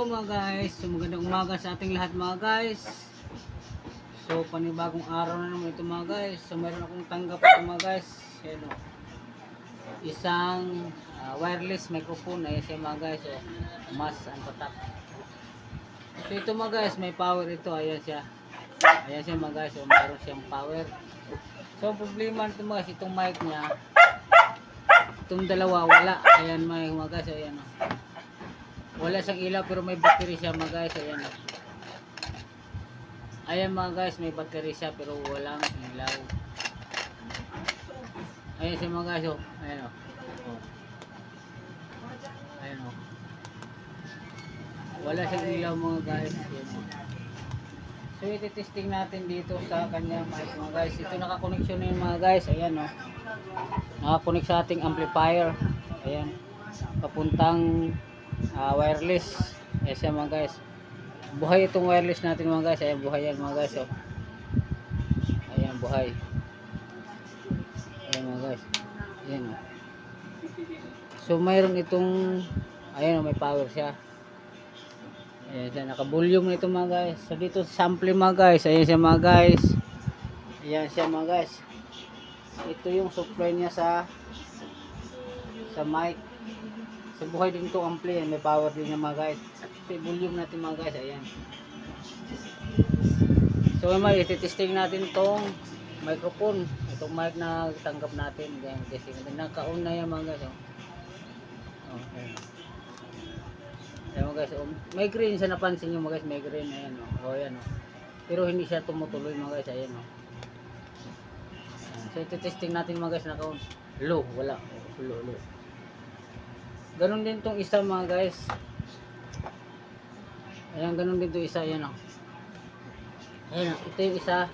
Hello mga guys, so magandang umaga sa ating lahat mga guys. So panibagong araw na naman ito mga guys. So meron akong tanggap ito mga guys. Yan o Isang ah, wireless microphone Ayan siya mga guys. O Mas ang patak So ito mga guys, may power ito. Ayan siya. Ayan siya mga guys, o meron siyang power. So problema nito mga guys, itong mic niya Itong dalawa wala. Ayan mga guys, o ayan o wala siyang ilaw pero may battery siya mga guys. Ayan. Ayan mga guys, may battery siya pero walang ilaw. Ayan siya mga guys. Oh. Ayan oh. oh. Ayan oh. Wala siyang ilaw mga guys. Ayan oh. So iti-testing natin dito sa kanyang mic mga guys. Ito nakakoneksyon na yun mga guys. Ayan oh. Nakakonek sa ating amplifier. Ayan. Papuntang ah, wireless. Ayan siya mga guys. Buhay itong wireless natin mga guys. Ayan buhay yan mga guys oh. ayan buhay. Ayan mga guys. Ayan oh. so mayroon itong ayan oh, may power siya. Ayan siya naka volume na ito mga guys. So dito sample mga guys. Ayan siya mga guys. Ayan siya mga guys. Ito yung supply niya sa sa mic sa buhay din itong ampli yan, may power din yan mga guys. So, volume natin mga guys, ayan. So, may ititesting natin itong microphone. Itong mic na tanggap natin. Ganyan, kasi naka-on na yan mga guys. Oh. Okay. Ayan mga guys, oh, may green sa napansin nyo mga guys, may green. Ayan oh. Oh, ayan oh. Pero hindi siya tumutuloy mga guys, ayan oh. Ayan. So, ititesting natin mga guys, naka-on. Low, wala. Oh, low, low. Ganon din tong isa mga guys. Ayan, ganon din tong isa. Ayan o. Ayan o. Ito yung isa.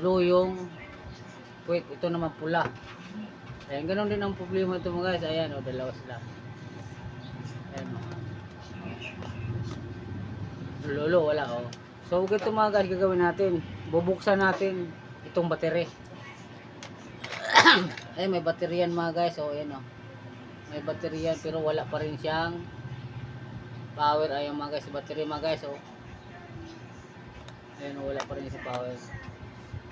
Blue yung wait, ito naman pula. Ayan, ganon din ang problema ito mga guys. Ayan o, dalawa sila. Ayan o. Lolo, wala o. So, ganito mga guys, gagawin natin. Bubuksan natin itong battery. Ayan, may battery yan mga guys. O, ayan o may battery yan pero wala pa rin siyang power. Ayun mga guys battery mga guys oh. Ayun wala pa rin sa power.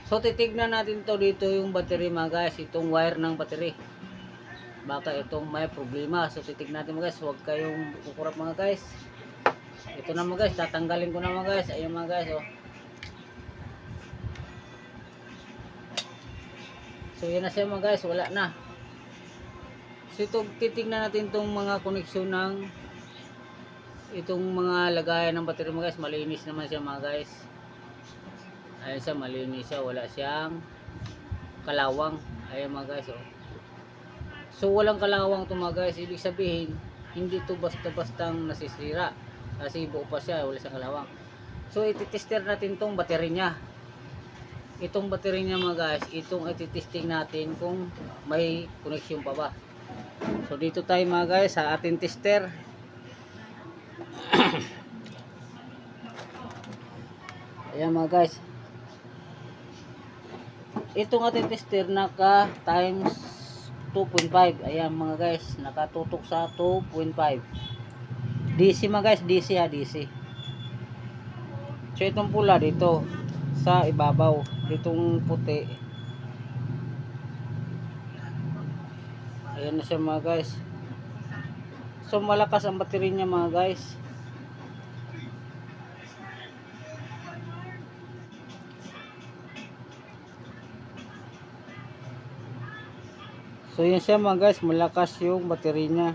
So titignan natin to dito yung battery mga guys itong wire ng battery. Baka itong may problema. So titignan natin mga guys huwag kayong kukurap mga guys. Ito na mga guys tatanggalin ko na mga guys. Ayun mga guys oh. So yun na siya mga guys wala na So ito, titignan natin itong mga koneksyon ng itong mga lagayan ng battery mga guys. Malinis naman siya mga guys. Ayun siya, malinis siya. Wala siyang kalawang. Ayun mga guys. Oh. So walang kalawang ito mga guys. Ibig sabihin, hindi ito basta-bastang nasisira. Kasi buo pa siya, wala siyang kalawang. So ititester natin itong battery niya. Itong battery niya mga guys, itong ititesting natin kung may koneksyon pa ba. So dito tayo mga guys sa ating tester. Ayan mga guys. Itong ating tester naka times 2.5. Ayan mga guys, nakatutok sa 2.5. DC mga guys, DC ha, DC. So itong pula dito sa ibabaw, ditong puti ayan na siya mga guys. So malakas ang battery niya mga guys. So yan siya mga guys. Malakas yung battery niya.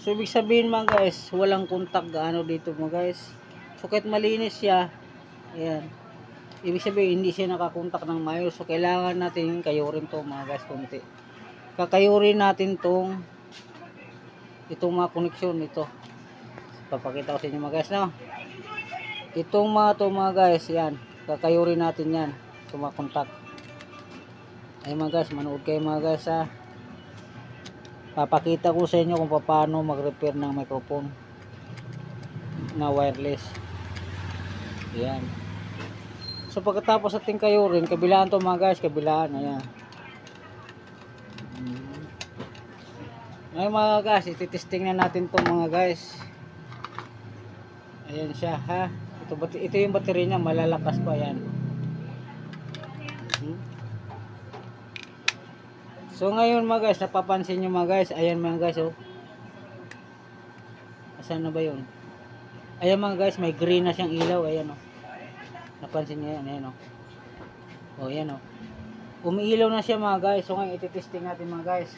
So ibig sabihin mga guys walang kontak gaano dito mga guys. So kahit malinis siya ayan. Ibig sabihin hindi siya nakakontak ng mayo so kailangan natin kayurin to mga guys konti kakayurin natin tong itong mga koneksyon ito papakita ko sa inyo mga guys no? Itong mga to mga guys yan. Kakayurin natin yan itong mga kontak ay mga guys manood kayo mga guys ha? Papakita ko sa inyo kung paano mag repair ng microphone na wireless. Yan. So pagkatapos ating kayurin kabilaan to mga guys kabilaan ayan Ngayon mga guys, ititesting na natin to mga guys. Ayan siya ha. Ito, ito yung battery niya, malalakas pa yan. Hmm? So ngayon mga guys, napapansin nyo mga guys, ayan mga guys oh. Asan na ba yun? Ayan mga guys, may green na siyang ilaw, ayan oh. Napansin niyo yan, ayan oh. Oh, ayan oh. Umiilaw na siya mga guys. So ngayon ititesting natin mga guys.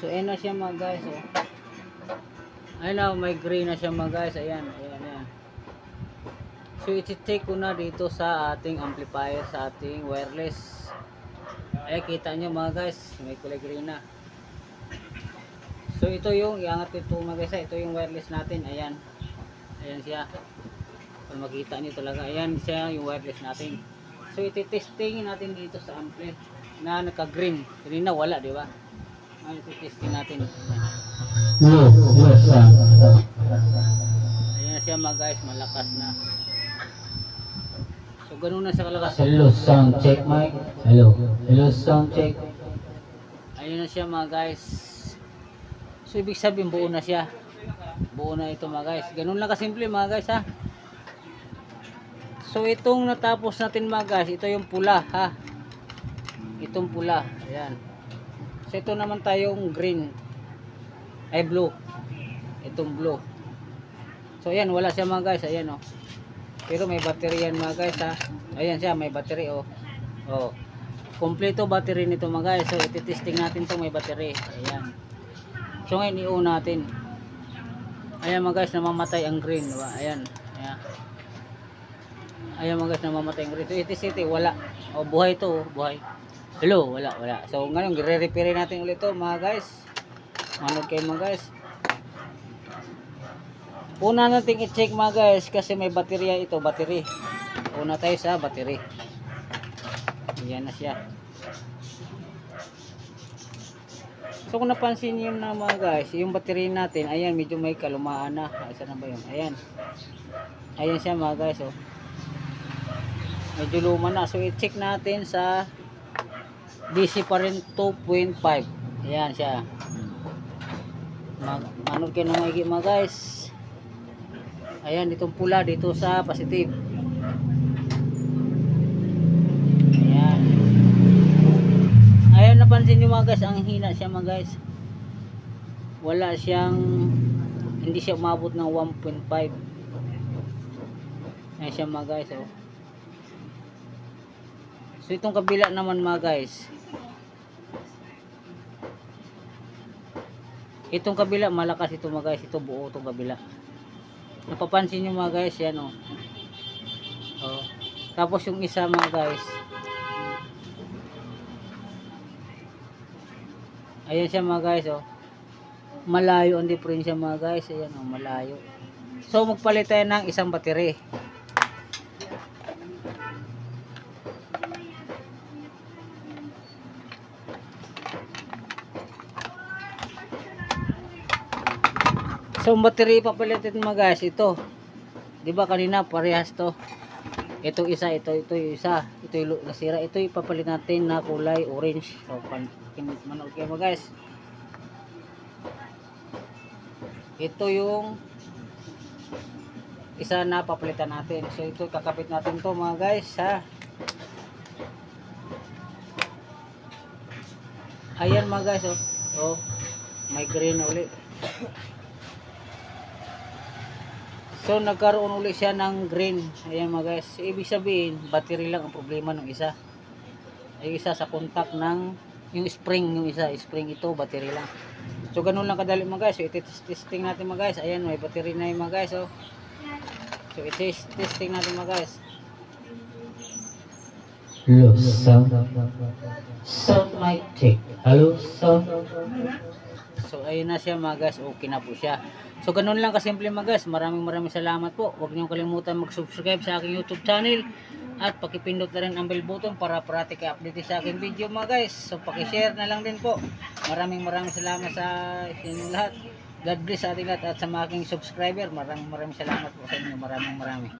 So ayan na siya mga guys oh. Ayan na, may green na siya mga guys. Ayan, ayan, ayan. So iti-take ko na dito sa ating amplifier, sa ating wireless. Ay, kita nyo mga guys, may kulay green na. So ito yung, iangat ko ito mga guys, ah. ito yung wireless natin. Ayan. Ayan siya. Kung makita nyo talaga, ayan siya yung wireless natin. So iti-testing natin dito sa ampli na naka-green. Kanina wala, di ba? Ngayon iti-testing natin. Yes, yes, sir. Ayan na siya mga guys, malakas na. So ganun na siya kalakas. Hello, sound check, mic. Hello. Hello, sound check. Ayun na siya mga guys. So ibig sabihin buo na siya. Buo na ito mga guys. Ganun lang kasimple mga guys ha. So itong natapos natin mga guys, ito yung pula ha. Itong pula. Ayan. So ito naman tayong green. Ay blue. Itong blue. So ayan, wala siya mga guys. Ayan oh. Pero may battery yan mga guys ha. Ayan siya, may battery oh. Oh. Kompleto battery nito mga guys. So ititesting natin to may battery. Ayan. So ngayon i-on natin. Ayan mga guys, namamatay ang green, diba? Ayan. Ayan. Ayan mga guys, namamatay ang green. So city, wala. O buhay to, oh, buhay. Hello, wala, wala. So ngayon, re-repair natin ulit to mga guys. Manood kayo mga guys. Una natin i-check mga guys kasi may baterya ito, battery. Una tayo sa battery. Ayan na siya. So kung napansin niyo na mga guys, yung battery natin, ayan medyo may kalumaan na. Isa na ba yun? Ayan. Ayan siya mga guys, oh. Medyo luma na. So i-check natin sa DC pa rin 2.5. Ayan siya. Mag manood kayo ng maigi mga guys. Ayan, itong pula dito sa positive. Ayan. Ayan, napansin nyo mga guys, ang hina siya mga guys. Wala siyang, hindi siya umabot ng 1.5. Ayan siya mga guys, oh. So, itong kabila naman mga guys. Itong kabila, malakas ito mga guys. Ito buo itong kabila. Napapansin nyo mga guys, yan oh. oh. Tapos yung isa mga guys, Ayan siya mga guys, oh. Malayo ang diferensya mga guys. Ayan, oh, malayo. So, magpalit tayo ng isang battery. So, battery papalitin mga guys, ito. 'Di ba kanina parehas to. Ito isa, ito, ito yung isa. Ito yung nasira. Ito yung natin na kulay orange. So, pan, kin- manood kayo mga guys. Ito yung isa na papalitan natin. So, ito kakapit natin to mga guys ha. Ayan mga guys oh. Oh, may green na uli. So nagkaroon ulit siya ng green. Ayan mga guys. Ibig sabihin, battery lang ang problema ng isa. Ay isa sa contact ng yung spring yung isa, spring ito, battery lang. So ganun lang kadali mga guys. So iti-testing natin mga guys. Ayan, may battery na yung mga guys. Oh. So iti-testing natin mga guys. Hello, sound. Sound mic check. Hello, sound. So ayun na siya mga guys, okay na po siya. So ganun lang kasimple mga guys. Maraming maraming salamat po. Huwag niyo kalimutan mag-subscribe sa aking YouTube channel at pakipindot na rin ang bell button para parati kayo update sa aking video mga guys. So paki-share na lang din po. Maraming maraming salamat sa inyong lahat. God bless sa ating lahat at sa mga aking subscriber. Maraming maraming salamat po sa inyo. Maraming maraming.